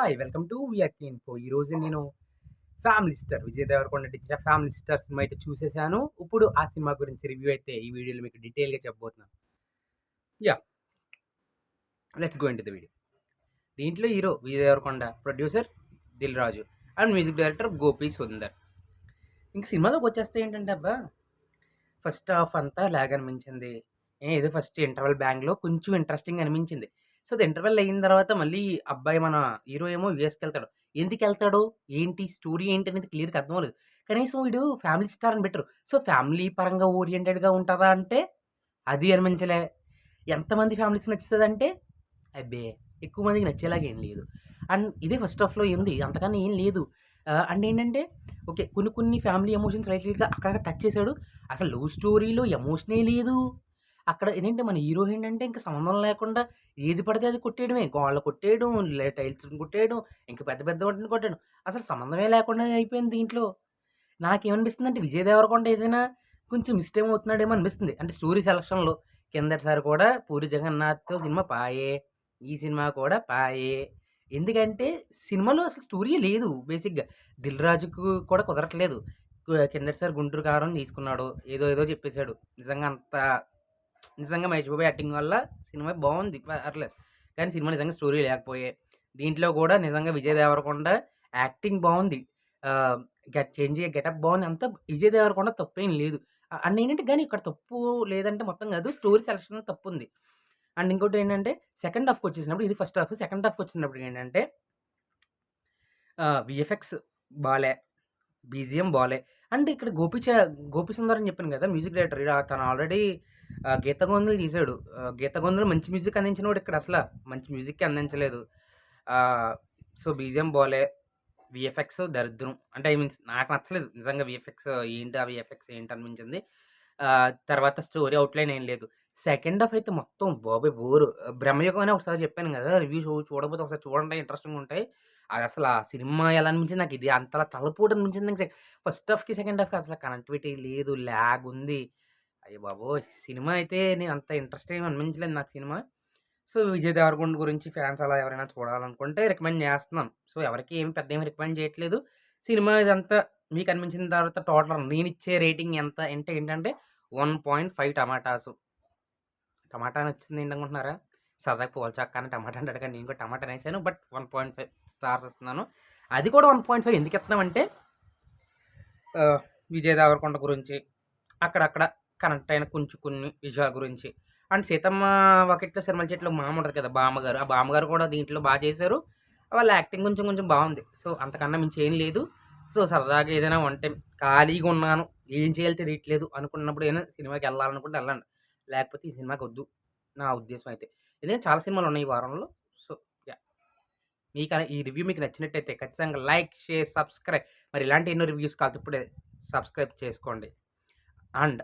Hi welcome to VRK info ఈరోజు నేను family star Vijay Devarakonda నటించిన ఫ్యామిలీ స్టార్ సినిమా అయితే చూసేసాను. ఇప్పుడు ఆ సినిమా గురించి రివ్యూ అయితే ఈ వీడియోలో మీకు డీటెయిల్గా చెప్పబోతున్నాను yeah let's go into the video దీంట్లో hero Vijay Deverakonda producer Dil Raju and music director Gopi Sundar. ఇంక సినిమాలోకి వచ్చేస్తే ఏంటంటే అబ్బా ఫస్ట్ హాఫ్ అంతా లాగ్ అనిపించింది ఏదో ఫస్ట్ ఇంటర్వల్ బ్యాంగ్లో కొంచెం ఇంట్రెస్టింగ్ అనిపించింది. సో అది ఇంటర్వెల్ అయిన తర్వాత మళ్ళీ అబ్బాయి మన హీరో ఏమో యూఎస్కి వెళ్తాడు. ఎందుకు వెళ్తాడు? ఏంటి? స్టోరీ ఏంటి అనేది క్లియర్గా అర్థం అవ్వలేదు. కనీసం వీడు ఫ్యామిలీ స్టార్ అని పెట్టరు. సో ఫ్యామిలీ పరంగా ఓరియంటెడ్గా ఉంటుందా అంటే అది అనిపించలే ఎంతమంది ఫ్యామిలీస్ నచ్చుతుంది అంటే అబ్బే ఎక్కువ మందికి నచ్చేలాగా ఏం లేదు. అండ్ ఇదే ఫస్ట్ హాఫ్లో ఏంది అంతకన్నా ఏం లేదు. అండ్ ఏంటంటే ఓకే కొన్ని కొన్ని ఫ్యామిలీ ఎమోషన్స్ రైట్ రైట్గా అక్కడక్కడ టచ్ చేశాడు. అసలు లవ్ స్టోరీలో ఎమోషనే లేదు. అక్కడ ఏంటంటే మన హీరో ఏంటంటే ఇంకా సంబంధం లేకుండా ఏది పడితే అది కొట్టేయడమే. గోళ్ళు కొట్టేయడం టైల్స్ కొట్టేయడం ఇంకా పెద్ద పెద్ద వాటిని కొట్టడం. అసలు సంబంధమే లేకుండా అయిపోయింది దీంట్లో. నాకేమనిపిస్తుంది అంటే విజయ్ దేవరకొండ ఏదైనా కొంచెం మిస్టేక్ అవుతున్నాడేమో అనిపిస్తుంది. అంటే స్టోరీ సెలక్షన్లో కిందటిసారి కూడా పూరి జగన్నాథ్తో సినిమా పాయే ఈ సినిమా కూడా పాయే. ఎందుకంటే సినిమాలో అసలు స్టోరీ లేదు బేసిక్గా. దిల్ రాజుకు కూడా కుదరట్లేదు. కిందటిసారి గుంటూరు కారం తీసుకున్నాడు. ఏదో ఏదో చెప్పేశాడు. నిజంగా అంత నిజంగా మహేష్ బాబు యాక్టింగ్ వల్ల సినిమా బాగుంది. పర్లేదు కానీ సినిమా నిజంగా స్టోరీ లేకపోయే. దీంట్లో కూడా నిజంగా విజయ్ దేవరకొండ యాక్టింగ్ బాగుంది. గెట్ చేంజ్ గెటప్ బాగుంది. అంతా విజయ్ దేవరకొండ తప్పేం లేదు. అండ్ ఏంటంటే కానీ ఇక్కడ తప్పు లేదంటే మొత్తం కాదు. స్టోరీ సెలక్షన్ తప్పు ఉంది అండ్ ఇంకోటి ఏంటంటే సెకండ్ హాఫ్కి వచ్చేసినప్పుడు ఇది ఫస్ట్ హాఫ్. సెకండ్ హాఫ్కి వచ్చినప్పుడు ఏంటంటే విఎఫ్ఎక్స్ బాలే. బీజిఎం బాలే. అంటే ఇక్కడ గోపిచ గోపి సుందర్ అని చెప్పాను కదా మ్యూజిక్ డైరెక్టర్ తను ఆల్రెడీ గీత గొంతులు తీసాడు గీత గొంతులు మంచి మ్యూజిక్ అందించిన వాడు ఇక్కడ అసలు. మంచి మ్యూజిక్ అందించలేదు. సో బీజిఎం బాలే విఎఫ్ఎక్స్ దరిద్రం. అంటే ఐ మీన్స్ నాకు నచ్చలేదు. నిజంగా విఎఫ్ఎక్స్ ఏంటి ఆ విఎఫ్ఎక్స్ ఏంటి అనిపించింది. తర్వాత స్టోరీ అవుట్లైన్ ఏం లేదు. సెకండ్ హాఫ్ అయితే మొత్తం బాబాయ్ బోరు బ్రహ్మయుగం అని ఒకసారి చెప్పాను కదా రివ్యూ చూడబోతే చూడకపోతే ఒకసారి చూడండి ఇంట్రెస్టింగ్ ఉంటాయి. అసలు ఆ సినిమా ఎలా అనిపించింది నాకు ఇది అంతలా తలపోటు అనిపించింది ఫస్ట్ హాఫ్కి సెకండ్ హాఫ్కి అసలు కనెక్టివిటీ లేదు ల్యాగ్ ఉంది. అయ్యో బాబోయ్! సినిమా అయితే నేను అంత ఇంట్రెస్ట్ ఏమి అనిపించలేదు నాకు సినిమా. సో విజయ్ దేవరకొండ గురించి ఫ్యాన్స్ అలా ఎవరైనా చూడాలనుకుంటే రికమెండ్ చేస్తున్నాం. సో ఎవరికి ఏమి పెద్ద ఏమి రికమెండ్ చేయట్లేదు. సినిమా ఇదంతా మీకు అనిపించిన తర్వాత టోటల్ నేను ఇచ్చే రేటింగ్ ఎంత అంటే ఏంటంటే వన్ పాయింట్ ఫైవ్ టమాటాసు. టమాటా నచ్చింది ఏంటనుకుంటున్నారా? సరదాగా పోల్చాక కానీ టమాటా అంటే నేను కూడా టమాటా వేసాను but one point five stars ఇస్తున్నాను. అది కూడా వన్ పాయింట్ ఫైవ్ ఎందుకు ఇస్తున్నామంటే విజయ్ దేవరకొండ గురించి అక్కడక్కడ కనెక్ట్ అయిన కొంచెం కొన్ని విషయాల గురించి. అండ్ సీతమ్మ వాకిట్లో సినిమా చెట్లు మామ ఉంటుంది కదా బామ్మగారు. ఆ బామ్మగారు కూడా దీంట్లో బాగా చేశారు. వాళ్ళ యాక్టింగ్ కొంచెం కొంచెం బాగుంది. సో అంతకన్నా మించి ఏం లేదు. సో సరదాగా ఏదైనా వంటే ఖాళీగా ఉన్నాను. ఏం చేయాలి తెలియట్లేదు అనుకున్నప్పుడు ఏదైనా సినిమాకి వెళ్ళాలనుకుంటే వెళ్ళండి. లేకపోతే ఈ సినిమాకి వద్దు. నా ఉద్దేశం అయితే. ఎందుకంటే చాలా సినిమాలు ఉన్నాయి ఈ వారంలో. So yeah. మీకు ఈ రివ్యూ మీకు నచ్చినట్టయితే ఖచ్చితంగా లైక్ షేర్ సబ్స్క్రైబ్ మరి ఇలాంటి ఎన్నో రివ్యూస్ కాదు ఇప్పుడే సబ్స్క్రైబ్ చేసుకోండి. అండ్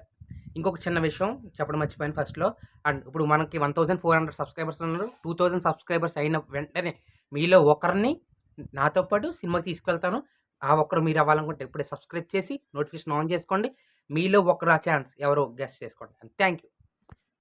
ఇంకొక చిన్న విషయం చెప్పడం మర్చిపోయాను ఫస్ట్లో. అండ్ ఇప్పుడు మనకి one thousand four hundred subscribers ఉన్నారు. టూ థౌసండ్ సబ్స్క్రైబర్స్ అయిన వెంటనే మీలో ఒకరిని నాతో పాటు సినిమాకి తీసుకెళ్తాను. ఆ ఒక్కరు మీరు అవ్వాలనుకుంటే ఇప్పుడే సబ్స్క్రైబ్ చేసి నోటిఫికేషన్ ఆన్ చేసుకోండి. మీలో ఒకరు ఆ ఛాన్స్ ఎవరో గెస్ట్ చేసుకోండి. Thank you.